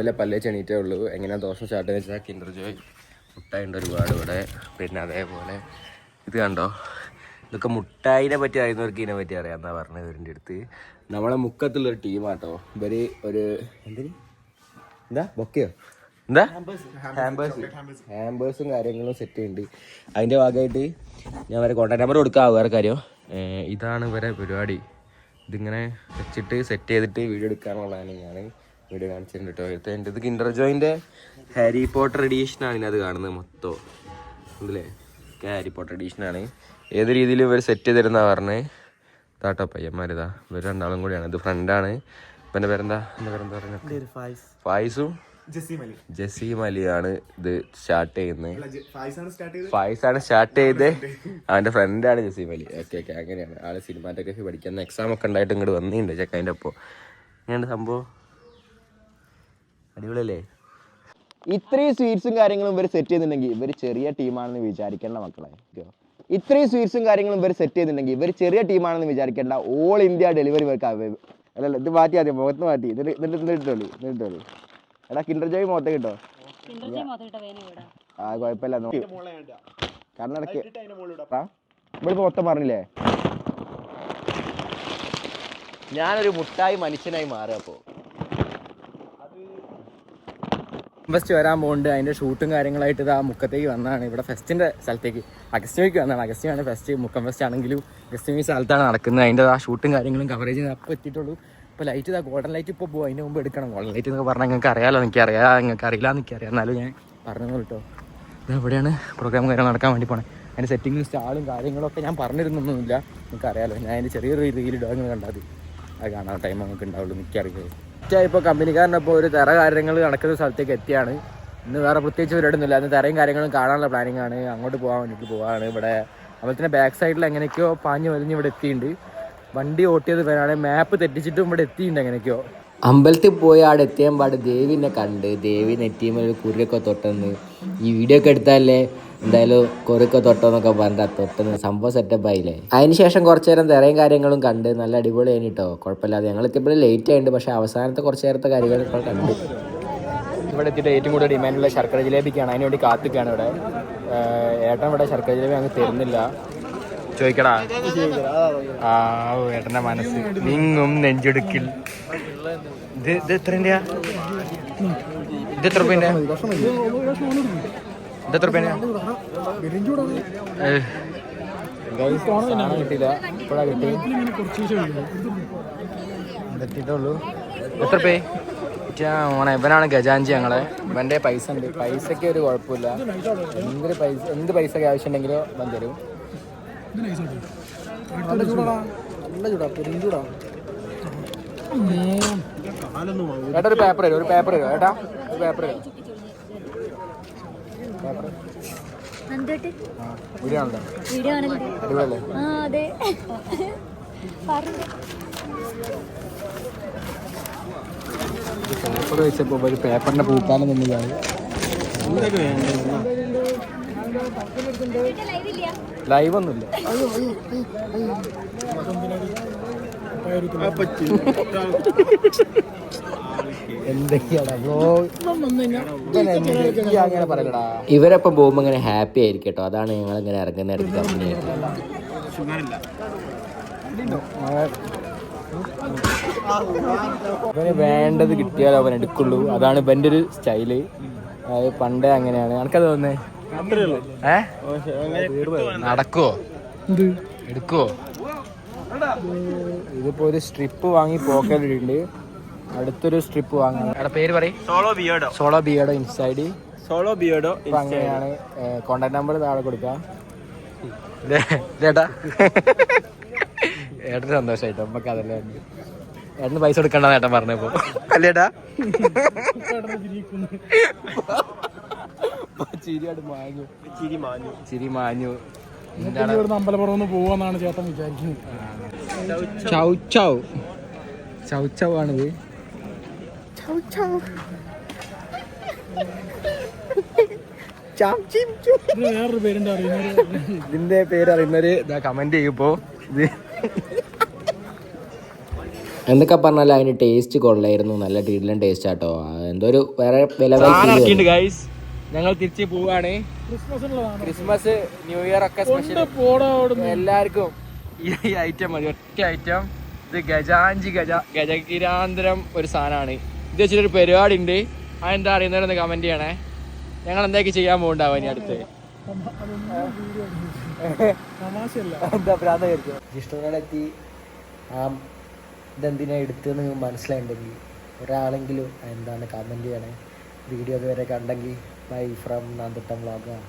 വല്ല പല്ലേ ചെണീറ്റേ ഉള്ളൂ. എങ്ങനെ ദോശ ചാട്ടെന്ന് വെച്ചാൽ കിൻഡർ ജോയ് മുട്ടായിണ്ട് ഒരുപാട് ഇവിടെ. പിന്നെ അതേപോലെ ഇത് കണ്ടോ? ഇതൊക്കെ മുട്ടായിനെ പറ്റി അറിയുന്നവർക്ക് ഇതിനെ പറ്റി അറിയാമെന്നാണ് പറഞ്ഞത് ഇവരുടെ അടുത്ത്. നമ്മളെ മുക്കത്തുള്ളൊരു ടീമാട്ടോ. ഇവർ ഒരു എന്തിന്? എന്താ? ബൊക്കെയോ? എന്താ? ഹാമ്പേഴ്സ് ഹാമ്പേഴ്സും കാര്യങ്ങളും സെറ്റ് ചെയ്യുന്നുണ്ട് അതിന്റെ ഭാഗമായിട്ട് ഞാൻ വരെ കോൺടാക്ട് നമ്പർ കൊടുക്കാം. കാര്യം. ഇതാണ് ഇവരെ പരിപാടി. ഇതിങ്ങനെ വെച്ചിട്ട് സെറ്റ് ചെയ്തിട്ട് വീഡിയോ എടുക്കാനുള്ളതാണ് ഞാൻ വീഡിയോ കാണിച്ചിട്ടുണ്ട് കേട്ടോ ഇത് എന്റെ ഇത് കിൻഡർ ജോയിന്റെ ഹാരി പോട്ടർ എഡീഷനാണ് ഇതിനകത്ത് കാണുന്നത് മൊത്തം. ഉണ്ടല്ലേ ഹാരി പോട്ടർ എഡീഷനാണ് ഏത് രീതിയിൽ ഇവർ സെറ്റ് ചെയ്തിരുന്നാ പറഞ്ഞത് താട്ടോ പയ്യന്മാരിതാ ഇവർ രണ്ടാളും കൂടിയാണ്. ഇത് ഫ്രണ്ടാണ് ഇപ്പം എന്റെ പേരെന്താ? എന്റെ പേരെന്താ പറയുന്നത് ഫായിസും ജസി മലിയാണ് ഇത് സ്റ്റാർട്ട് ചെയ്യുന്നത്. ഫായിസാണ് സ്റ്റാർട്ട് ചെയ്ത് അവന്റെ ഫ്രണ്ടാണ് ജസി മലി ഓക്കെ ഓക്കെ. അങ്ങനെയാണ്. ആൾ സിനിമാറ്റോഗ്രഫി പഠിക്കുന്ന എക്സാം ഒക്കെ ഉണ്ടായിട്ട് ഇങ്ങോട്ട് വന്നിട്ടുണ്ട്. ചെക്കന്റെ ഒപ്പം. ഇങ്ങനെ സംഭവം. അടിപൊളിയല്ലേ? ഇത്രയും സ്വീറ്റ്സും കാര്യങ്ങളും ഇവർ സെറ്റ് ചെയ്തിട്ടുണ്ടെങ്കിൽ ഇവർ ചെറിയ ടീമാണെന്ന് വിചാരിക്കേണ്ട മക്കളെ. ഇത്രയും സ്വീറ്റ്സും കാര്യങ്ങളും ഇവർ സെറ്റ് ചെയ്തിട്ടുണ്ടെങ്കിൽ ഇവർ ചെറിയ ടീമാണെന്ന് വിചാരിക്കേണ്ട. ഓൾ ഇന്ത്യ ഡെലിവറി വർക്ക് അല്ലല്ല ഇത് മാറ്റി ആദ്യം മുഖത്ത് മാറ്റി. ഇതിട്ട് ഇതിട്ട് ഇതിട്ടോളി ഇതിട്ടോളി എടാ കിൻഡർ ജോയ് മുഖത്ത് കിട്ടോ ആ കുഴപ്പമില്ല നോക്കി. കണ്ണടക്ക്. ആ ഇവിടെ മൊത്തം പറഞ്ഞില്ലേ? ഞാനൊരു മുട്ടായി മനുഷ്യനായി മാറുക അപ്പോൾ ഫെസ്റ്റ് വരാൻ പോകുന്നുണ്ട് അതിന്റെ ഷൂട്ടും കാര്യങ്ങളായിട്ട് ആ മുക്കത്തേക്ക് വന്നതാണ്. ഇവിടെ ഫെസ്റ്റിന്റെ സ്ഥലത്തേക്ക്. അഗസ്റ്റിമയ്ക്ക് വന്നതാണ്. അഗസ്റ്റിയാണ് ഫെസ്റ്റ് മുക്കം ഫെസ്റ്റ് ആണെങ്കിലും അഗസ്റ്റിമി സ്ഥലത്താണ് നടക്കുന്നത്. അതിന്റെ ആ ഷൂട്ടും കാര്യങ്ങളും കവറേജ് അപ്പോൾ എത്തിയിട്ടുള്ളൂ. ഇപ്പോൾ ലൈറ്റ് ഇതാ ഗോൾഡൻ ലൈറ്റ് ഇപ്പോൾ പോകും അതിന് മുമ്പ് എടുക്കണം. ഗോൾഡൻ ലൈറ്റ് എന്നൊക്കെ പറഞ്ഞാൽ നിങ്ങൾക്ക് അറിയാമല്ലോ എനിക്ക് അറിയാം നിങ്ങൾക്ക് അറിയില്ല എന്നൊക്കെ അറിയാം. എന്നാലും ഞാൻ പറഞ്ഞു കേട്ടോ. ഇത് എവിടെയാണ് പ്രോഗ്രാം കാര്യങ്ങൾ നടക്കാൻ വേണ്ടി പോണേ. അതിന്റെ സെറ്റിങ്ങും സ്റ്റാളും കാര്യങ്ങളൊക്കെ ഞാൻ പറഞ്ഞിരുന്നൊന്നുമില്ല. നിങ്ങൾക്ക് അറിയാമല്ലോ ഞാൻ അതിന്റെ ചെറിയൊരു രീതിയിൽ ഇടുക കണ്ടാൽ അത് കാണാൻ ടൈം നമുക്ക് ഉണ്ടാവുള്ളൂ. എനിക്കറിയില്ല ഇപ്പോൾ കമ്പനിക്കാരനൊപ്പം ഒരു തറ കാര്യങ്ങൾ നടക്കുന്ന സ്ഥലത്തേക്ക് എത്തിയാണ്. ഇന്ന് വേറെ പ്രത്യേകിച്ച് പരിപാടിയൊന്നുമില്ല. അന്ന് തറയും കാര്യങ്ങളും കാണാനുള്ള പ്ലാനിങ് ആണ്. അങ്ങോട്ട് പോകാൻ വേണ്ടിയിട്ട് പോവാണ്. ഇവിടെ അതുപോലെ ബാക്ക് സൈഡിൽ എങ്ങനെയൊക്കെയോ പാഞ്ഞ് വലിഞ്ഞ് ഇവിടെ എത്തിയിട്ടുണ്ട് വണ്ടി ഓട്ടിയത് വരാണ്. മാപ്പ് തെറ്റിച്ചിട്ടും ഇവിടെ എത്തിയിട്ടുണ്ട് എങ്ങനെയൊക്കെയോ. അമ്പലത്തിൽ പോയി അവിടെ എത്തിയാൻ പാട് ദേവിനെ കണ്ട്. ദേവി നെറ്റിയുമ്പോൾ ഒരു കുറിയൊക്കെ തൊട്ടെന്ന്. ഈ വീഡിയോ ഒക്കെ എടുത്താലേ എന്തായാലും കൊറുക്ക തൊട്ടോന്നൊക്കെ പറഞ്ഞാൽ തൊട്ടുന്ന സംഭവം സെറ്റപ്പ് ആയില്ലേ? അതിനുശേഷം കുറച്ച് നേരം തിറയും കാര്യങ്ങളും കണ്ട് നല്ല അടിപൊളി കേട്ടോ കുഴപ്പമില്ലാതെ ഞങ്ങൾ എത്തിയപ്പോൾ ലേറ്റ് ആയിട്ടുണ്ട് പക്ഷേ അവസാനത്തെ കുറച്ച് നേരത്തെ കാര്യങ്ങളൊക്കെ കണ്ട്. ഇവിടെ എത്തിയിട്ട് ഏറ്റവും കൂടുതൽ ഡിമാൻഡുള്ള ശർക്കര ജിലേബിക്കാണ്. അതിന് വേണ്ടി കാത്തിക്കാണ് ഇവിടെ. ഏട്ടൻ ഇവിടെ ശർക്കര ജിലേബി അങ്ങ് തരുന്നില്ല. ചോദിക്കടാ. ആ ഏട്ടന്റെ മനസ്സ്. നിങ്ങും നെഞ്ചെടുക്കിൽ. ഇത് ഇത് എത്ര ഇത് എത്ര രൂപേന്റെ ഇത് എത്ര രൂപേന്റെ സാധനം കിട്ടിയില്ല ഇപ്പോഴാ കിട്ടി എത്തിയിട്ടുള്ളൂ. എത്ര പേ? മോനെ ഇവനാണ് ഗജാഞ്ചി ഞങ്ങളെ. ഇവന്റെ പൈസ ഉണ്ട്. പൈസയ്ക്ക് ഒരു കുഴപ്പമില്ല. എന്ത് പൈസ എന്ത് പൈസയ്ക്ക് ആവശ്യമുണ്ടെങ്കിലും ഇവൻ തരും. ഏട്ടാ ഒരു പേപ്പർ തരും ഒരു പേപ്പർ തരും. ഏട്ടാ ഒരു പേപ്പർ തരും. വീഡിയോ ആണല്ലോ വീഡിയോ ആണല്ലോ അടിപൊളിയല്ലേ? ആ അതെ. പറഞ്ഞു. പേപ്പർ വെച്ചപ്പോ ഒരു പേപ്പറിന്റെ പൂക്കാലം തന്നെയാണ് ലൈവ് ഒന്നുമില്ല ഇവരപ്പം പോകുമ്പോൾ ഇങ്ങനെ ഹാപ്പി ആയിരിക്കും കേട്ടോ അതാണ് ഞങ്ങൾ ഇങ്ങനെ ഇറങ്ങുന്ന ഇടയ്ക്ക് കമ്പനി ഇവന് വേണ്ടത് കിട്ടിയാലോ അവൻ എടുക്കുള്ളൂ. അതാണ് ഇവന്റെ ഒരു സ്റ്റൈൽ. അതായത് പണ്ടേ അങ്ങനെയാണ്. എനിക്കത് തോന്നേ ഏ? നടക്കുവോ? എടുക്കുവോ? ഇതിപ്പോ ഒരു സ്ട്രിപ്പ് വാങ്ങി പോക്കറ്റിട്ടുണ്ട് അടുത്തൊരു സ്ട്രിപ്പ് വാങ്ങണം അവിടെ പേര് പറയും. Solo Beardo solo Beardo inside solo Beardo അപ്പൊ അങ്ങനെയാണ് കോണ്ടാക്ട് നമ്പർ താഴെ കൊടുക്കാം. ചേട്ടാ ഏട്ടന് സന്തോഷമായിട്ടോ നമുക്ക് അതല്ലേ. ഏട്ടന് പൈസ കൊടുക്കണ്ട ഏട്ടൻ പറഞ്ഞപ്പോ. അല്ലേട്ടാ ചിരി മാഞ്ഞു. ചിരി മാഞ്ഞു. അമ്പലപ്പുറം പോവാന്നാണ് ചേട്ടൻ വിചാരിക്കുന്നത്. ചൗ ചൗ. ചൗ ചൗ ആണിത്. വേറൊരു പേരുണ്ട് അറിയുന്നത് ഇതിന്റെ പേര് അറിയുന്നവര് ഇതാ കമന്റ് ചെയ്യുമ്പോ ഇത്. എന്തൊക്കെ പറഞ്ഞാലും അതിന് ടേസ്റ്റ് കൊള്ളായിരുന്നു. നല്ല ടീഡിലും ടേസ്റ്റ് ആട്ടോ. എന്തോ ഒരു വേറെ വില ഗൈസ് ഞങ്ങൾ തിരിച്ചു പോവാണ്. ക്രിസ്മസ് ന്യൂ ഇയർ ഒക്കെ എല്ലാവർക്കും ഈ ഐറ്റം മതി. ഒറ്റ ഐറ്റം. ഇത് ഗജാഞ്ചി ഗജ ഗജകിരാന്തരം ഒരു സാധനമാണ്. ഇത് വെച്ചിട്ടൊരു പരിപാടി ഉണ്ട് അതെന്താ അറിയുന്നവരൊന്ന് കമന്റ് ചെയ്യണേ. ഞങ്ങൾ എന്തൊക്കെ ചെയ്യാൻ പോകണ്ടാവും ഇനി അടുത്ത്. ജിഷ്ണുവിനെത്തി ആ ഇതെന്തിനാ എടുത്തെന്ന് മനസ്സിലായിട്ടുണ്ടെങ്കിൽ ഒരാളെങ്കിലും എന്താണ് കമന്റ് ചെയ്യണേ. വീഡിയോ ഇതുവരെ കണ്ടെങ്കിൽ ബൈ ഫ്രം നാന്തട്ടം വ്ളോഗാണ്